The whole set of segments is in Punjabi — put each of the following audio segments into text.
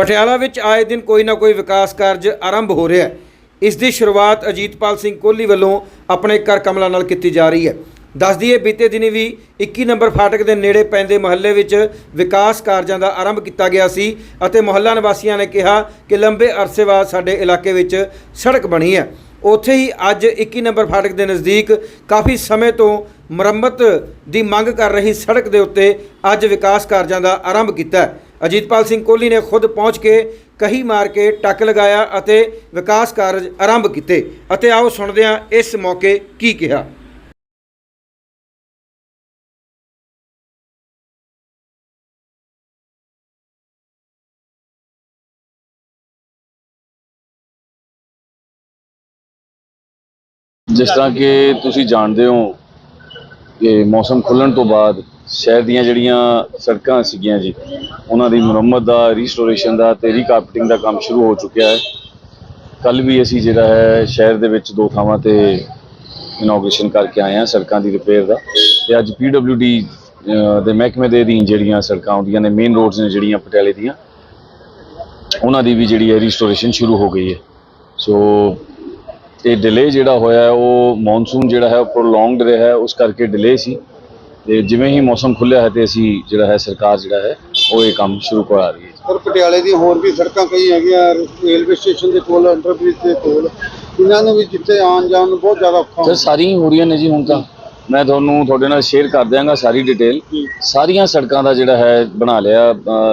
ਪਟਿਆਲਾ ਵਿੱਚ ਆਏ ਦਿਨ ਕੋਈ ਨਾ ਕੋਈ ਵਿਕਾਸ ਕਾਰਜ ਆਰੰਭ ਹੋ ਰਿਹਾ ਹੈ। ਇਸ ਦੀ ਸ਼ੁਰੂਆਤ ਅਜੀਤਪਾਲ ਸਿੰਘ ਕੋਹਲੀ ਵੱਲੋਂ ਆਪਣੇ ਕਰ ਕਮਲਾ ਨਾਲ ਕੀਤੀ ਜਾ ਰਹੀ ਹੈ। ਦੱਸ ਦਈਏ, ਬੀਤੇ ਦਿਨੀ ਵੀ 21 ਨੰਬਰ ਫਾਟਕ ਦੇ ਨੇੜੇ ਪੈਂਦੇ ਮੁਹੱਲੇ ਵਿੱਚ ਵਿਕਾਸ ਕਾਰਜਾਂ ਦਾ ਆਰੰਭ ਕੀਤਾ ਗਿਆ ਸੀ ਅਤੇ ਮੁਹੱਲਾ ਨਿਵਾਸੀਆਂ ਨੇ ਕਿਹਾ ਕਿ ਲੰਬੇ ਅਰਸੇ ਬਾਅਦ ਸਾਡੇ ਇਲਾਕੇ ਵਿੱਚ ਸੜਕ ਬਣੀ ਹੈ। ਉੱਥੇ ਹੀ ਅੱਜ 21 ਨੰਬਰ ਫਾਟਕ ਦੇ ਨਜ਼ਦੀਕ ਕਾਫੀ ਸਮੇਂ ਤੋਂ ਮੁਰੰਮਤ ਦੀ ਮੰਗ ਕਰ ਰਹੀ ਸੜਕ ਦੇ ਉੱਤੇ ਅੱਜ ਵਿਕਾਸ ਕਾਰਜਾਂ ਦਾ ਆਰੰਭ ਕੀਤਾ ਹੈ। ਅਜੀਤਪਾਲ ਸਿੰਘ ਕੋਹਲੀ ਨੇ ਖੁਦ ਪਹੁੰਚ ਕੇ ਕਹੀ ਮਾਰ ਕੇ ਟੱਕ ਲਗਾਇਆ ਅਤੇ ਵਿਕਾਸ ਕਾਰਜ ਆਰੰਭ ਕੀਤੇ। ਅਤੇ ਆਓ ਸੁਣਦੇ ਹਾਂ ਇਸ ਮੌਕੇ ਕੀ ਕਿਹਾ। ਜਿਸ ਤਰ੍ਹਾਂ ਕਿ ਤੁਸੀਂ ਜਾਣਦੇ ਹੋ ਕਿ ਮੌਸਮ ਖੁੱਲਣ ਤੋਂ ਬਾਅਦ ਸ਼ਹਿਰ ਦੀਆਂ ਜਿਹੜੀਆਂ ਸੜਕਾਂ ਸੀਗੀਆਂ ਜੀ, ਉਹਨਾਂ ਦੀ ਮੁਰੰਮਤ ਦਾ ਰੀਸਟੋਰੇਸ਼ਨ ਦਾ ਤੇ ਰੀਕਾਰਪਟਿੰਗ ਦਾ ਕੰਮ ਸ਼ੁਰੂ ਹੋ ਚੁੱਕਿਆ ਹੈ। ਕੱਲ ਵੀ ਅਸੀਂ ਜਿਹੜਾ ਹੈ ਸ਼ਹਿਰ ਦੇ ਵਿੱਚ ਦੋ ਥਾਵਾਂ ਤੇ ਇਨੋਗ੍ਰੇਸ਼ਨ ਕਰਕੇ ਆਏ ਹਾਂ, ਸੜਕਾਂ ਦੀ ਰਿਪੇਅਰ ਦਾ। ਤੇ ਅੱਜ ਪੀਡਬਲਯੂਡੀ ਦੇ ਮਹਿਕਮੇ ਦੇ ਅਧੀਨ ਜਿਹੜੀਆਂ ਸੜਕਾਂ ਆਉਂਦੀਆਂ ਨੇ ਮੇਨ ਰੋਡਸ ਨੇ ਜਿਹੜੀਆਂ ਪਟਿਆਲੇ ਦੀਆਂ, ਉਹਨਾਂ ਦੀ ਵੀ ਜਿਹੜੀ ਹੈ ਰੀਸਟੋਰੇਸ਼ਨ ਸ਼ੁਰੂ ਹੋ ਗਈ ਹੈ। ਸੋ ਇਹ ਡਿਲੇ ਜਿਹੜਾ ਹੋਇਆ ਉਹ ਮੌਨਸੂਨ ਜਿਹੜਾ ਹੈ, ਉਹ ਪ੍ਰੋਲੋਂਗਡ ਰਿਹਾ ਹੈ, ਉਸ ਕਰਕੇ ਡਿਲੇ ਸੀ। ਤੇ ਜਿਵੇਂ ਹੀ ਮੌਸਮ ਖੁੱਲਿਆ ਹੈ ਤੇ ਅਸੀਂ ਜਿਹੜਾ ਹੈ ਸਰਕਾਰ ਜਿਹੜਾ ਹੈ ਉਹ ਇਹ ਕੰਮ ਸ਼ੁਰੂ ਕਰਾ ਰਹੀ ਹੈ। ਪਰ ਪਟਿਆਲੇ ਦੀ ਹੋਰ ਵੀ ਸੜਕਾਂ ਕਈ ਹੈਗੀਆਂ ਰੇਲਵੇ ਸਟੇਸ਼ਨ ਦੇ ਕੋਲ ਅੰਡਰਬ੍ਰਿਜ ਦੇ ਕੋਲ ਇਹਨਾਂ ਨੂੰ ਵੀ ਜਿੱਥੇ ਆਉਣ ਜਾਣ ਨੂੰ ਬਹੁਤ ਜ਼ਿਆਦਾ ਔਖਾ ਹੁੰਦਾ। ਸਾਰੀਆਂ ਹੀ ਹੋ ਰਹੀਆਂ ਨੇ ਜੀ ਹੁਣ ਤਾਂ। ਮੈਂ ਤੁਹਾਨੂੰ ਤੁਹਾਡੇ ਨਾਲ ਸ਼ੇਅਰ ਕਰ ਦਿਆਂਗਾ ਸਾਰੀ ਡਿਟੇਲ। ਸਾਰੀਆਂ ਸੜਕਾਂ ਦਾ ਜਿਹੜਾ ਹੈ ਬਣਾ ਲਿਆ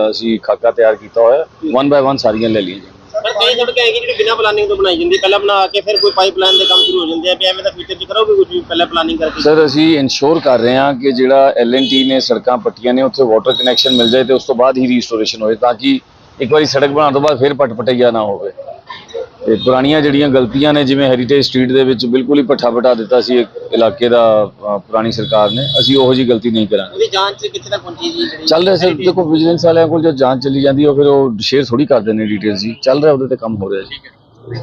ਅਸੀਂ ਖਾਕਾ ਤਿਆਰ ਕੀਤਾ ਹੋਇਆ। ਵਨ ਬਾਏ ਵਨ ਸਾਰੀਆਂ ਲੈ ਲਈਆਂ ਪਰ ਕਈ ਸੜਕਾਂ ਹੈਗੀ ਜਿਹੜੀ ਬਿਨਾਂ ਪਲਾਨਿੰਗ ਤੋਂ ਬਣਾਈ ਜਾਂਦੀ ਪਹਿਲਾਂ ਬਣਾ ਕੇ ਫਿਰ ਕੋਈ ਪਾਈਪਲਾਈਨ ਦੇ ਕੰਮ ਸ਼ੁਰੂ ਹੋ ਜਾਂਦੇ ਆ ਵੀ ਐਵੇਂ ਤਾਂ ਫਿਊਚਰ 'ਚ ਕਰੋਗੇ ਕੁਝ ਵੀ, ਪਹਿਲਾਂ ਪਲਾਨਿੰਗ ਕਰਕੇ। ਸਰ ਅਸੀਂ ਇਨਸ਼ੋਰ ਕਰ ਰਹੇ ਹਾਂ ਕਿ ਜਿਹੜਾ ਟੀ ਨੇ ਸੜਕਾਂ ਪੱਟੀਆਂ ਨੇ, ਉੱਥੇ ਵਾਟਰ ਕਨੈਕਸ਼ਨ ਮਿਲ ਜਾਏ ਤੇ ਉਸ ਤੋਂ ਬਾਅਦ ਹੀ ਰੀਸਟੋਰੇਸ਼ਨ ਹੋਏ ਤਾਂ ਕਿ ਇੱਕ ਵਾਰੀ ਸੜਕ ਬਣਾਉਣ ਤੋਂ ਬਾਅਦ ਫਿਰ ਪਟ ਪਟਈਆ ਨਾ ਹੋਵੇ। ਤੇ ਪੁਰਾਣੀਆਂ ਜਿਹੜੀਆਂ ਗਲਤੀਆਂ ਨੇ ਜਿਵੇਂ ਹੈਰੀਟੇਜ ਸਟਰੀਟ ਦੇ ਵਿੱਚ ਬਿਲਕੁਲ ਹੀ ਪੱਠਾ ਪਟਾ ਦਿੱਤਾ ਸੀ ਇੱਕ ਇਲਾਕੇ ਦਾ ਅ, ਪੁਰਾਣੀ ਸਰਕਾਰ ਨੇ ਅਸੀਂ ਉਹੋ ਜੀ ਗਲਤੀ ਨਹੀਂ ਕਰਾਂਗੇ। ਉਹਦੀ ਜਾਂਚ ਕਿੱਥੇ ਤੱਕ ਪਹੁੰਚੀ ਜੀ ਜਿਹੜੀ ਚੱਲ ਰਿਹਾ ਸਰ ਦੇਖੋ ਵਿਜੀਲੈਂਸ ਵਾਲਿਆਂ ਕੋਲ ਜਦ ਜਾਂਚ ਚੱਲੀ ਜਾਂਦੀ ਹੈ ਉਹ ਫਿਰ ਉਹ ਸ਼ੇਅਰ ਥੋੜੀ ਕਰਦੇ ਨੇ ਡਿਟੇਲਸ ਜੀ ਚੱਲ ਰਿਹਾ ਉਹਦੇ ਤੇ ਕੰਮ ਹੋ ਰਿਹਾ ਜੀ।